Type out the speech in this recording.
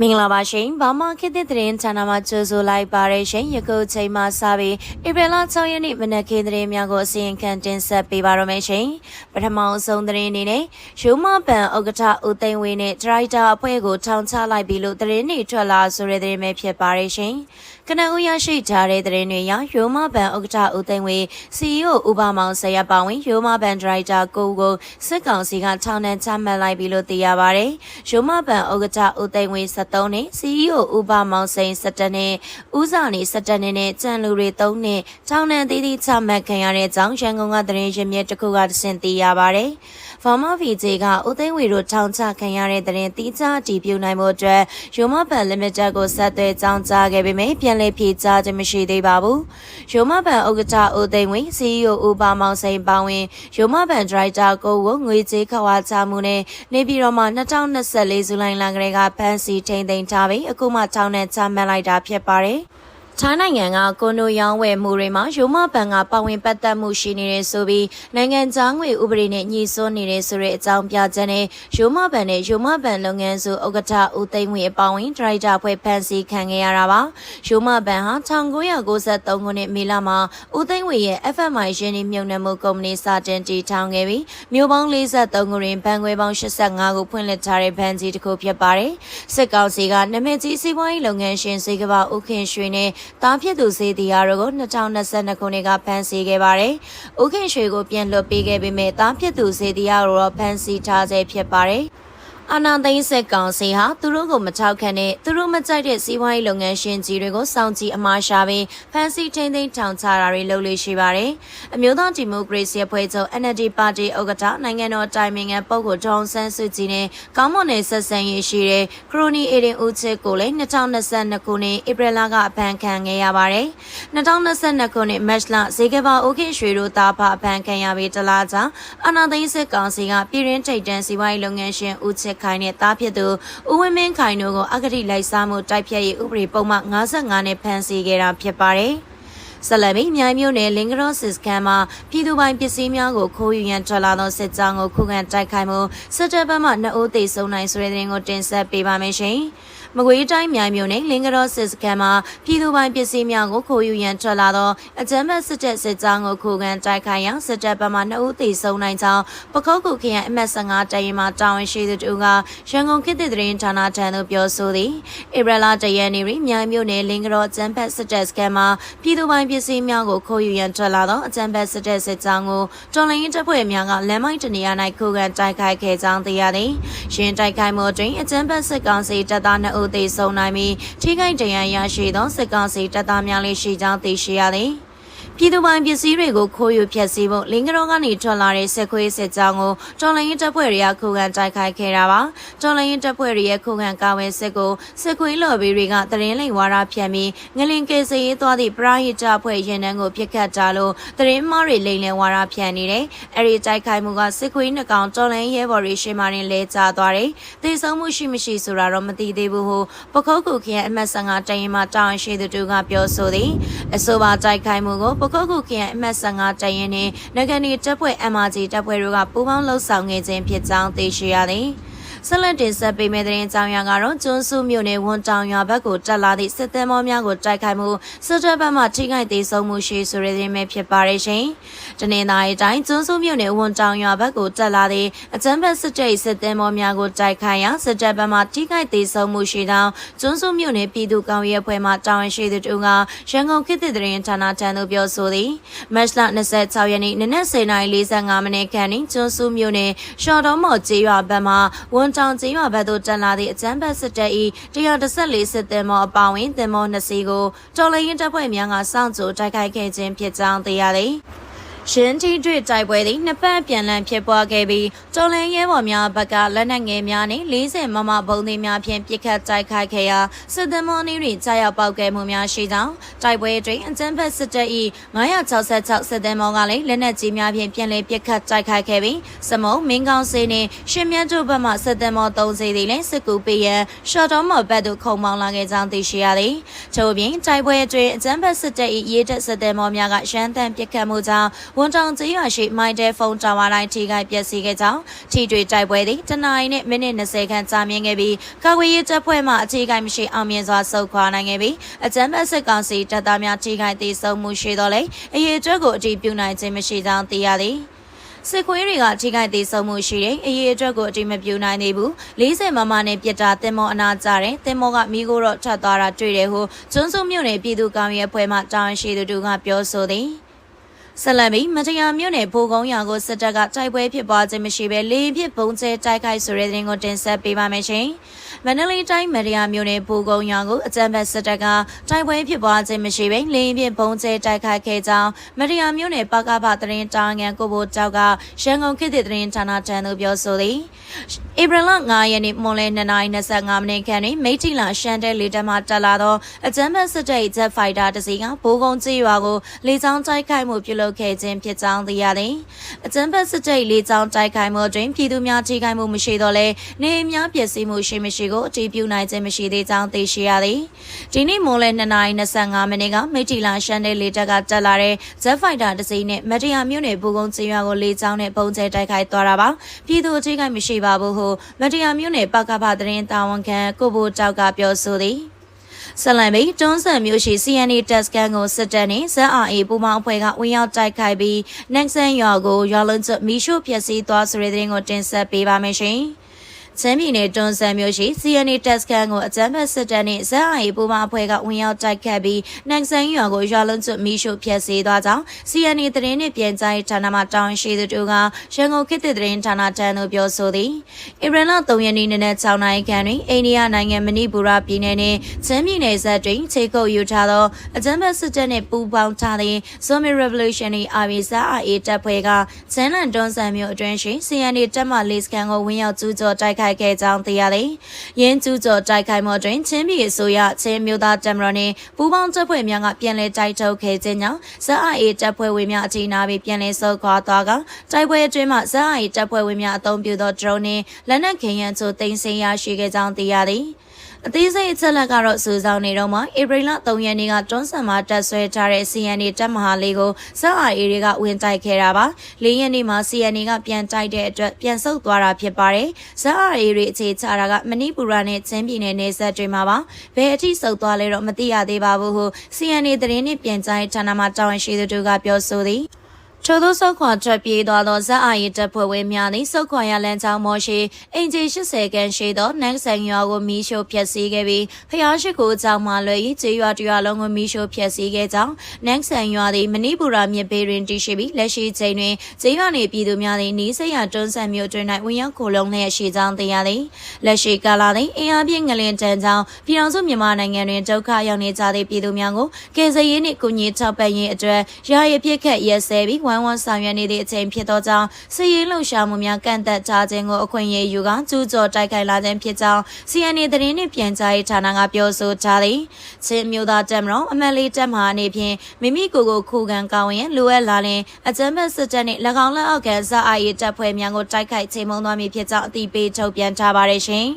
မင်္ဂလာပါရှင်။ဘာမခေတ်သစ်သတင်းဌာနမှကြိုဆိုလိုက်ပါရရှင်။ယခုချိန်မှစပြီးဧပြီလ6ရက်နေ့မနက်ခင်းသတင်းများကိုအစီရင်ခံတင်ဆက်ပေးပါရမယ်ရှင်။ပထမဆုံးသတင်းအနေနဲ့ရိုးမပန်ဥက္ကဋ္ဌဦးသိန်းဝင်းနဲ့ဒရိုက်တာအဖွဲ့ကိုထောင်ချလိုက်ပြီလို့သတင်းတွေထွက်လာဆိုတဲ့သတင်းပဲဖြစ်ပါရရှင်။ကနဦးရရှိထားတဲ့သတင်းတွေအရရိုးမပန်ဥက္ကဋ္ဌဦးသိန်းဝင်း CEO ဦးပါမောင်ဆရာပါဝင်ရိုးမပန်ဒရိုက်တာကိုကိုစစ်ကောင်စီကထောင်နဲ့ချမှတ်လိုက်ပြီလို့သိရပါဗျ။ရိုးမပန်ဥက္ကဋ္ဌဦးသိန်းဝင်း73နဲ့ CEO ဦးပါမောင်စိန်17နဲ့ဦးစာနေ17နဲ့ကြံလူတွေ3နဲ့ထောင်နဲ့တည်တည်ချမှတ်ခံရတဲ့အကြောင်းရန်ကုန်ကသတင်းရင်းမြစ်တစ်ခုကတဆင့်သိရပါ ဗျ။ဖော်မဗီဂျေကဦးသိန်းဝေတို့ထောင်ချခံရတဲ့တဲ့တင်တီးခြားတည်ပြုနိုင်မှုအတွက်ရိုမဘန် limited ကိုဆက်သွယ်ကြောင်းကြားခဲ့ပေမယ့်ပြန်လည်ဖြေကြားခြင်းမရှိသေးပါဘူး။ရိုမဘန်ဥက္ကဋ္ဌဦးသိန်းဝေ CEO ဦးပါမောင်စိန်ပါဝင်ရိုမဘန်ဒရိုက်တာကိုကိုငွေကြေးခဝါချမှုနဲ့နေပြည်တော်မှာ2024ဇူလိုင်လကလေးကဖမ်းဆီးထိန်းသိမ်းထားပြီးအခုမှထောင်နဲ့ချမှတ်လိုက်တာဖြစ်ပါတယ်။ ထိုင်းနိုင်ငံကကွန်ဒိုရောင်းဝယ်မှုတွေမှာရိုမဘဏ်ကပါဝင်ပတ်သက်မှုရှိနေတယ်ဆိုပြီးနိုင်ငံခြားငွေဥပဒေနဲ့ညှိစွန်းနေတယ်ဆိုတဲ့အကြောင်းပြချက်နဲ့ရိုမဘဏ်နဲ့ရိုမဘဏ်လုပ်ငန်းစုဥက္ကဋ္ဌဦးသိန်းဝေအပါဝင်ဒရိုက်တာဖွဲ့ဖန်စီခံခဲ့ရတာပါရိုမဘဏ်ဟာ1993ခုနှစ်မေလမှာဦးသိန်းဝေရဲ့ FMI ရင်းနှီးမြှုပ်နှံမှုကုမ္ပဏီစတင်တည်ထောင်ခဲ့ပြီးမြို့ပေါင်း43ခုတွင်ဘဏ်ခွဲပေါင်း85ခုဖွင့်လှစ်ထားတဲ့ဘဏ်ကြီးတစ်ခုဖြစ်ပါတယ်စစ်ကောင်စီကနမည်ကြီးစီးပွားရေးလုပ်ငန်းရှင်စေကဘာဦးခင်ရွှေနဲ့တားဖြစ်သူစေတီယာတို့ကို2022ခုနှစ်ကဖမ်းဆီးခဲ့ပါတယ်။ဦးခင်ရွှေကိုပြန်လွှတ်ပေးခဲ့ပေမဲ့တားဖြစ်သူစေတီယာတို့တော့ဖမ်းဆီးထားဆဲဖြစ်ပါတယ်။ အာဏာသိမ်းစစ်ကောင်စီဟာသူတို့ကိုမထောက်ခံတဲ့သူတို့မကြိုက်တဲ့စီးပွားရေးလုပ်ငန်းရှင်ကြီးတွေကိုစောင့်ကြည့်အမှားရှာပြီးဖမ်းဆီးထိန်းသိမ်းထောင်ချတာတွေလုပ်လို့ရှိပါတယ်။အမျိုးသားဒီမိုကရေစီအဖွဲ့ချုပ် NLD ပါတီဥက္ကဋ္ဌနိုင်ငံတော်တိုင်ပင်ခံပုဂ္ဂိုလ်ဒေါအောင်ဆန်းစုကြည်နဲ့ကောင်းမွန်တဲ့ဆက်ဆံရေးရှိတဲ့ခရိုနီအေဒင်ဦးချစ်ကိုလည်း2022ခုနှစ်ဧပြီလကအဖမ်းခံခဲ့ရပါတယ်။2022ခုနှစ်မတ်လဇေကဘာအိုခေရွှေတို့တာဖအဖမ်းခံရပြီးတလားကြာအာဏာသိမ်းစစ်ကောင်စီကပြည်ရင်းထိပ်တန်းစီးပွားရေးလုပ်ငန်းရှင်ဦးချစ်ခိုင်နဲ့တားဖြစ်သူဦးဝင်းမင်းခိုင်တို့ကိုအဂတိလိုက်စားမှုတိုက်ဖြတ်ရေးဥပဒေပုံမှန်55နဲ့ဖမ်းဆီးခဲ့တာဖြစ်ပါတယ်။ဆလမီမြိုင်မြို့နယ်လင်္ကရောစစ်ကန်မှာပြည်သူပိုင်ပစ္စည်းများကိုခိုးယူရန်ထွက်လာသောစစ်ကြောင်းကိုခုခံတိုက်ခိုက်မှုစစ်တပ်ဘက်မှနှစ်ဦးသေဆုံးနိုင်ဆိုတဲ့တဲ့ရင်ကိုတင်ဆက်ပေးပါမယ်ရှင်။ မကွေးတိုင်းမြိုင်မြို့နယ်လင်္ကရောစစ်စခန်းမှာပြည်သူပိုင်ပစ္စည်းများကိုခိုးယူရန်ထွက်လာသောအကြမ်းဖက်စစ်တပ်စစ်ကြောင်းကိုခုခံတိုက်ခိုက်ရန်စစ်တပ်ဘက်မှနှစ်ဦးသေဆုံးနိုင်ကြောင်းပခုတ်ကူခရိုင်အမှတ်15တရင်မှာတာဝန်ရှိသူတို့ကရန်ကုန်ခေတ်သစ်သတင်းဌာနထံသို့ပြောဆိုသည်ဧပြီလတရက်နေ့တွင်မြိုင်မြို့နယ်လင်္ကရောအကြမ်းဖက်စစ်တပ်စခန်းမှာပြည်သူပိုင်ပစ္စည်းများကိုခိုးယူရန်ထွက်လာသောအကြမ်းဖက်စစ်တပ်စစ်ကြောင်းကိုတော်လိုင်းတပ်ဖွဲ့များကလမ်းမိုက်တနေရာ၌ခုခံတိုက်ခိုက်ခဲ့ကြောင်းသိရသည်။ရှင်တိုက်ခိုက်မှုတွင်အကြမ်းဖက်စစ်ကောင်စီတပ်သား2ဦးသေဆုံးနိုင်ပြီးထိခိုက်ဒဏ်ရာရရှိသောစစ်ကောင်စီတပ်သားများလည်းရှိကြောင်းသိရှိရသည်။ ပြည်သူပိုင်ပစ္စည်းတွေကိုခိုးယူဖျက်ဆီးဖို့လင်္ကာရောကနေထွက်လာတဲ့စစ်ခွေးစစ်ကြောင်းကိုတော်လိုင်းရင်တပ်ဖွဲ့တွေကခုခံတိုက်ခိုက်ခဲ့တာပါတော်လိုင်းရင်တပ်ဖွဲ့တွေရဲ့ခုခံကာဝယ်စစ်ကိုစစ်ခွေးလော်ဘီတွေကတရင်လိမ်ဝါရဖြန့်ပြီးငလင်ကေစရေးသွားသည့်ပရာဟိတအဖွဲ့ရင်နှန်းကိုပြစ်ခတ်ကြလို့တရင်မားတွေလိမ်လည်ဝါရဖြန့်နေတယ်အဲဒီတိုက်ခိုက်မှုကစစ်ခွေးနှကောင်တော်လိုင်းရဲဘော်တွေရှေ့မှရင်လဲကျသွားတယ်သေဆုံးမှုရှိမရှိဆိုတာတော့မသိသေးဘူးဟုပခုတ်ကူခရိုင်အမှတ်15တရင်မှာတာဝန်ရှိသူတို့ကပြောဆိုသည်အဆိုပါတိုက်ခိုက်မှုကိုပခုတ်ကူခရိုင်အမှတ်15တရင်နှင့်နဂနီတပ်ဖွဲ့ MRG တပ်ဖွဲ့တို့ကပူးပေါင်းလှုပ်ဆောင်ခဲ့ခြင်းဖြစ်ကြောင်းသိရှိရသည်။ ဆက်လက်တင်ဆက်ပေးမယ့်တဲ့ကြောင်းရကတော့ကျွန်းစုမြို့နယ်ဝန်တောင်ရွာဘက်ကိုတက်လာသည့်စစ်သည်မောများကိုတိုက်ခိုက်မှုစစ်တပ်ဘက်မှထိခိုက်သေးဆုံးမှုရှိဆိုတဲ့သတင်းပဲဖြစ်ပါရဲ့ရှင်။တနင်္သာရီတိုင်းကျွန်းစုမြို့နယ်ဝန်တောင်ရွာဘက်ကိုတက်လာသည့်အကြမ်းဖက်စစ်တပ်စစ်သည်မောများကိုတိုက်ခိုက်ရာစစ်တပ်ဘက်မှထိခိုက်သေးဆုံးမှုရှိသောကျွန်းစုမြို့နယ်ပြည်သူ့ကောင်ရဲအဖွဲ့မှတာဝန်ရှိသူတို့ကရန်ကုန်ခေတ်သစ်သတင်းဌာနထံသို့ပြောဆိုသည်မတ်လ26ရက်နေ့နနက်10:45မိနစ်ခန့်တွင်ကျွန်းစုမြို့နယ်ရှော်တော်မော်ကျေးရွာဘက်မှဝန်တောင်ကျေးရွာဘက်သို့တက်လာသည့်အကြမ်းဖက်စစ်တပ်၏114စစ်သည်မောအပါဝင်သင်္ဘော2စီးကိုတော်လရင်တပ်ဖွဲ့များကစောင့်ကြိုတိုက်ခိုက်ခဲ့ခြင်းဖြစ်ကြောင်းသိရသည်။ ရင်းထိတွေ့တိုက်ပွဲသည်နှစ်ပတ်ပြန်လည်ဖြစ်ပွားခဲ့ပြီးတော်လန်ရဲဘော်များဘက်ကလက်နက်ငယ်များနှင့်40မမဘုံသေးများဖြင့်ပစ်ခတ်တိုက်ခိုက်ခဲ့ရာစစ်သည်မော်နီတွေကြာရောက်ပောက်ခဲ့မှုများရှိကြောင်းတိုက်ပွဲတွင်အကြမ်းဖက်စစ်တပ်၏966စစ်သည်မော်ကလည်းလက်နက်ကြီးများဖြင့်ပြန်လည်ပစ်ခတ်တိုက်ခိုက်ခဲ့ပြီးစမုံမင်းကောင်းစေးနှင့်ရှင်မြတ်တို့ဘက်မှစစ်သည်မော်3စီသည်လည်းစစ်ကူပေးရန်ရှော့တော်မော်ဘက်သို့ခုံမောင်းလာခဲ့ကြောင်းသိရှိရသည်ထို့ပြင်တိုက်ပွဲတွင်အကြမ်းဖက်စစ်တပ်၏ရေးတက်စစ်သည်မော်များကရန်တမ်းပစ်ခတ်မှုကြောင့်ဝန်တောင်ကျေးရွာရှိမိုင်းတဲဖုန်းတာဝါတိုင်းထိခိုက်ပျက်စီးခဲ့ကြောင်းထိတွေ့တိုက်ပွဲသည်တနအီနဲ့မိနစ်20ခန့်ကြာမြင့်ခဲ့ပြီးကာကွယ်ရေးတပ်ဖွဲ့မှအခြေခိုက်မရှိအောင်မြင်စွာဆုတ်ခွာနိုင်ခဲ့ပြီးအကြမ်းဖက်စစ်ကောင်စီတပ်သားများထိခိုက်သေးဆုံးမှုရှိတော့လေအရေးအတွက်ကိုအတည်ပြုနိုင်ခြင်းမရှိကြောင်းသိရသည်စစ်ခွေးတွေကထိခိုက်သေးဆုံးမှုရှိတယ်။အရေးအတွက်ကိုအတိမပြူနိုင်သေးဘူး။40မမနဲ့ပြစ်တာတင်မောအနာကြတယ်။တင်မောကမိကိုတော့ထပ်သွားတာတွေ့တယ်ဟုကျွန်းစုမြို့နယ်ပြည်သူ့ကောင်းရဲအဖွဲ့မှတာဝန်ရှိသူတို့ကပြောဆိုသည်။ ဆက်လက်ပြီးမတရားမြို့နယ်ဖိုးကုန်းရွာကိုစစ်တပ်ကတိုက်ပွဲဖြစ်ပွားခြင်းမရှိဘဲလေပြစ်ပုံကျဲတိုက်ခိုက်ဆိုတဲ့တဲ့ရင်ကိုတင်ဆက်ပေးပါမယ်ရှင်။မန္တလေးတိုင်းမတရားမြို့နယ်ဖိုးကုန်းရွာကိုအကြမ်းဖက်စစ်တပ်ကတိုက်ပွဲဖြစ်ပွားခြင်းမရှိဘဲလေပြစ်ပုံကျဲတိုက်ခိုက်ခဲ့ကြောင်းမတရားမြို့နယ်ပကပသတင်းတာငန်ကိုဘိုတောက်ကရန်ကုန်ခေတ်သစ်သတင်းဌာနတန်းသို့ပြောဆိုသည်။ဧပြီလ9ရက်နေ့မွန်လယ်2:25မိနစ်ခန့်တွင်မိထီလာရှန်တဲလေတပ်မှတက်လာသောအကြမ်းဖက်စစ်တပ် Jet Fighter တစ်စီးကဘိုးကုန်းကျေးရွာကိုလေကြောင်းတိုက်ခိုက်မှုပြုလုပ်ခဲ့ခြင်းဖြစ်ကြောင်းသိရသည်။အကြမ်းဖက်စစ်တပ်လေကြောင်းတိုက်ခိုက်မှုတွင်ပြည်သူများထိခိုက်မှုမရှိတော့လဲနေအိမ်များပျက်စီးမှုရှိမရှိကိုအတည်ပြုနိုင်ခြင်းမရှိသေးကြောင်းသိရှိရသည်။ဒီနေ့မွန်လယ်2:25မိနစ်ကမိထီလာရှန်တဲလေတပ်ကတက်လာတဲ့ Jet Fighter တစ်စီးနဲ့မတရားမြို့နယ်ဘိုးကုန်းကျေးရွာကိုလေကြောင်းနဲ့ပုံကျဲတိုက်ခိုက်သွားတာပါ။ပြည်သူအထိခိုက်မရှိပါဘူးဟုမတရားမြို့နယ်ပကပသတင်းတာဝန်ခံကိုဘိုတောက်ကပြောဆိုသည် ဆလန်ဘီတွန်းဆန်မျိုးရှိ CNA တက်စကန်ကိုစစ်တပ်နဲ့ ZRA ပူမောင်အဖွဲ့ကဝင်ရောက်တိုက်ခိုက်ပြီးနက်ဆန်ရွာကိုရွာလုံးကျမီရှို့ဖျက်ဆီးသွားဆိုတဲ့သတင်းကိုတင်ဆက်ပေးပါမယ်ရှင်။ ချမ်းပြည်နယ်တွန်းဆန်မြို့ရှိ CNA တက်စကန်ကိုအကြမ်းဖက်စစ်တပ်နဲ့ ZRA ပူမောင်အဖွဲ့ကဝင်ရောက်တိုက်ခတ်ပြီးနက်ဆန်ရွာကိုရွာလုံးကျွတ်မီးရှို့ဖျက်ဆီးသွားကြောင်း CNA သတင်းနဲ့ပြန်ကြားရေးဌာနမှတောင်းရှိသူတို့ကရန်ကုန်ခေတ်သစ်သတင်းဌာနတန်းသို့ပြောဆိုသည်ဧပြီလ3ရက်နေ့နနက်6နာရီခန့်တွင်အိန္ဒိယနိုင်ငံမဏိပူရပြည်နယ်နှင့်ချမ်းပြည်နယ်ဇက်တွင်ခြေကုပ်ယူထားသောအကြမ်းဖက်စစ်တပ်နှင့်ပူးပေါင်းထားသည့် Zombie Revolutionary Army ZRA တပ်ဖွဲ့ကချမ်းလန်တွန်းဆန်မြို့အတွင်းရှိ CNA တပ်မှလေးစကန်ကိုဝင်ရောက်ကျူးကျော်တိုက်ခိုက်ခဲ့ကြောင်းသိရသည်။ရင်းကျူးကျော်တိုက်ခိုက်မှုတွင်ချင်းပြည်အစိုးရချင်းမျိုးသားတမရနှင့်ပူးပေါင်းတပ်ဖွဲ့များကပြန်လည်တိုက်ထုတ်ခဲ့ခြင်းကြောင့် ZRA တပ်ဖွဲ့ဝင်များအထိနာပြီးပြန်လည်ဆုတ်ခွာသွားကတိုက်ပွဲအတွင်းမှာ ZRA တပ်ဖွဲ့ဝင်များအုံပြုသော drone နှင့်လက်နက်ခဲယမ်းချို့တင်ဆင်ရရှိခဲ့ကြောင်းသိရသည်။ အသေးစိတ်အချက်လက်ကတော့စူးစောင်းနေတော့မှဧပြီလ3ရက်နေ့ကတွန်းဆန်မှာတက်ဆွဲထားတဲ့ CNA တပ်မဟာလေးကိုစက်အာအေတွေကဝင်တိုက်ခဲ့တာပါ၄ရက်နေ့မှာ CNA ကပြန်တိုက်တဲ့အတွက်ပြန်ဆုတ်သွားတာဖြစ်ပါတယ်စက်အာအေတွေအခြေချတာကမဏိပူရနဲ့ချင်းပြည်နယ်နယ်စပ်တွေမှာပါဘယ်အထိဆုတ်သွားလဲတော့မသိရသေးပါဘူးဟု CNA သတင်းနဲ့ပြန်ကြားဌာနမှတာဝန်ရှိသူတို့ကပြောဆိုသည် ထို့သောစောက်ခွာထွက်ပြေးသွားသောဇက်အာရီတပ်ဖွဲ့ဝင်များသည်စောက်ခွာရလမ်းကြောင်းမော်ရှိအင်ဂျီ80ခန်းရှိသောနန်းဆန်ရွာကိုမီးရှို့ဖျက်ဆီးခဲ့ပြီးဖျားရှိခိုးကြောင်းမှလွယ်၏ကျေးရွာတရွာလုံးကိုမီးရှို့ဖျက်ဆီးခဲ့ကြောင်းနန်းဆန်ရွာသည်မဏိပူရမြစ်ဘေးတွင်တည်ရှိပြီးလက်ရှိချိန်တွင်ကျေးရွာနေပြည်သူများသည်နီးစပ်ရာတွန်းဆန်မြို့တွင်၌ဝင်ရောက်ခိုလုံလျက်ရှိကြောင်းသိရသည်လက်ရှိကာလသည်အင်အားပြင်းငလင်တန်းကြောင်းပြည်ထောင်စုမြန်မာနိုင်ငံတွင်ဒုက္ခရောက်နေကြသည့်ပြည်သူများကိုကယ်ဆယ်ရေးနှင့်ကူညီထောက်ပံ့ရေးအတွက်ရာရပြစ်ခတ်ရက်စဲပြီးဝိုင်းဝန်းဆောင်ရွက်နေသည့်အချိန်ဖြစ်သောကြောင့်စစ်ရေးလှုပ်ရှားမှုများကန့်သက်ထားခြင်းကိုအခွင့်အရေးယူကကျူးကျော်တိုက်ခိုက်လာခြင်းဖြစ်ကြောင်း CNA သတင်းနှင့်ပြန်ကြားရေးဌာနကပြောဆိုထားသည်ချင်းမျိုးသားတက်မတော်အမတ်လေးတက်မှာအနေဖြင့်မိမိကိုယ်ကိုခုခံကောင်းရင်လိုအပ်လာရင်အကြမ်းဖက်စစ်တပ်နှင့်၎င်းလက်အောက်ကဇာအာရီတပ်ဖွဲ့များကိုတိုက်ခိုက်ချိန်မုံသွားမည်ဖြစ်ကြောင်းအသိပေးထုတ်ပြန်ထားပါတယ်ရှင်